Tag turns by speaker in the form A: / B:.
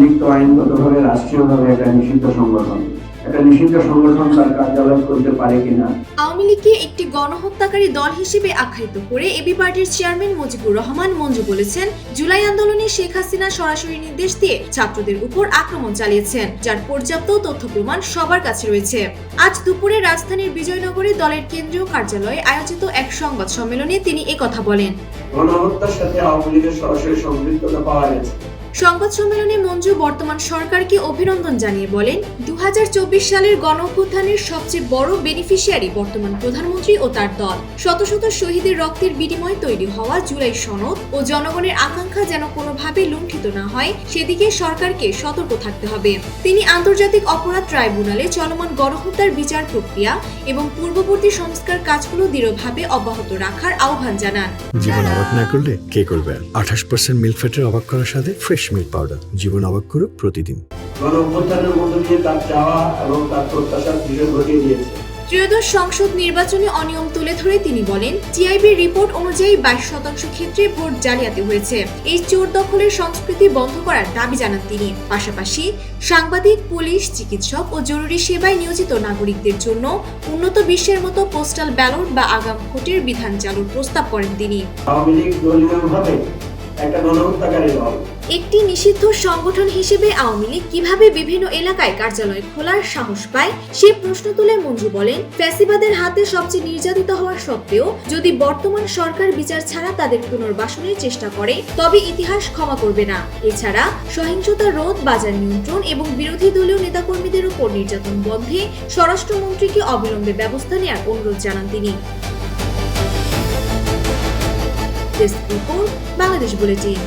A: লীগ আইনগতভাবে রাষ্ট্রীয়ভাবে একটা নিষিদ্ধ সংগঠন। একটা নিষিদ্ধ সংগঠন তার কার্যালয় করতে পারে কিনা?
B: আওয়ামী লীগকে একটি গণহত্যাকারী দল হিসেবে আখ্যায়িত করে এবি পার্টির চেয়ারম্যান মুজিবুর রহমান মঞ্জু বলেছেন জুলাই আন্দোলনে শেখ হাসিনা সরাসরি নির্দেশ দিয়ে ছাত্রদের উপর আক্রমণ চালিয়েছেন যার পর্যাপ্ত তথ্য প্রমাণ সবার কাছে রয়েছে। আজ দুপুরে রাজধানীর বিজয়নগরে দলের কেন্দ্রীয় কার্যালয়ে আয়োজিত এক সংবাদ সম্মেলনে তিনি একথা বলেন।
A: গণহত্যার সাথে আওয়ামী লীগের সরাসরি সম্পৃক্ততা পাওয়া গেছে।
B: সংবাদ সম্মেলনে মঞ্জু বর্তমান সরকারকে অভিনন্দন জানিয়ে বলেন সালের গণ সবচেয়ে বড় বেনিফিশিয়ারি বর্তমান প্রধানমন্ত্রী ও তার দল। শত শত শহীদের রক্তের বিনিময়ে তৈরি হওয়া জুলাই সনদ ও জনগণের আকাঙ্ক্ষা যেন কোনোভাবে লুণ্ঠিত না হয়, সেদিকে সরকারকে সতর্ক থাকতে হবে। তিনি আন্তর্জাতিক অপরাধ ট্রাইব্যুনালে চলমান গণহত্যার বিচার প্রক্রিয়া এবং পূর্ববর্তী সংস্কার কাজগুলো দৃঢ়ভাবে অব্যাহত রাখার আহ্বান জানান।
C: জীবন অবাক না করলে কে করবে? আঠাশ পার্সেন্ট মিল্ক ফ্যাটের অবাক করার সাথে ফ্রেশ মিল্ক পাউডার জীবন অবাক করুক প্রতিদিন।
A: গণ অভ্যুত্থানের মধ্য দিয়ে তার চাওয়া এবং তার প্রত্যাশার বিষয় ঘটিয়ে দিয়েছে।
B: ত্রয়োদশ সংসদ নির্বাচনে অনিয়ম তুলে ধরে তিনি বলেন টিআইবির রিপোর্ট অনুযায়ী বাইশ শতাংশ ক্ষেত্রে ভোট জালিয়াতি হয়েছে। এই চোর দখলের সংস্কৃতি বন্ধ করার দাবি জানান তিনি। পাশাপাশি সাংবাদিক পুলিশ চিকিৎসক ও জরুরি সেবায় নিয়োজিত নাগরিকদের জন্য উন্নত বিশ্বের মতো পোস্টাল ব্যালট বা আগাম ভোটের বিধান চালুর প্রস্তাব করেন তিনি।
A: আওয়ামী লীগ দলীয়ভাবে একটা গণহত্যাকারী দল
B: একটি নিষিদ্ধ সংগঠন হিসেবে আওয়ামী লীগ কীভাবে বিভিন্ন এলাকায় কার্যালয় খোলার সাহস পায়, সে প্রশ্ন তুলে মঞ্জু বলেন, ফ্যাসিবাদের হাতে সবচেয়ে নির্যাতিত হওয়ার সত্ত্বেও যদি বর্তমান সরকার বিচার ছাড়া তাদের পুনর্বাসনের চেষ্টা করে, তবে ইতিহাস ক্ষমা করবে না। এছাড়া, সহিংসতা রোধ, বাজার নিয়ন্ত্রণ এবং বিরোধী দলীয় নেতাকর্মীদের উপর নির্যাতন বন্ধে স্বরাষ্ট্রমন্ত্রীকে অবিলম্বে ব্যবস্থা নেওয়ার অনুরোধ জানান তিনি। বাংলাদেশ বুলেটিন।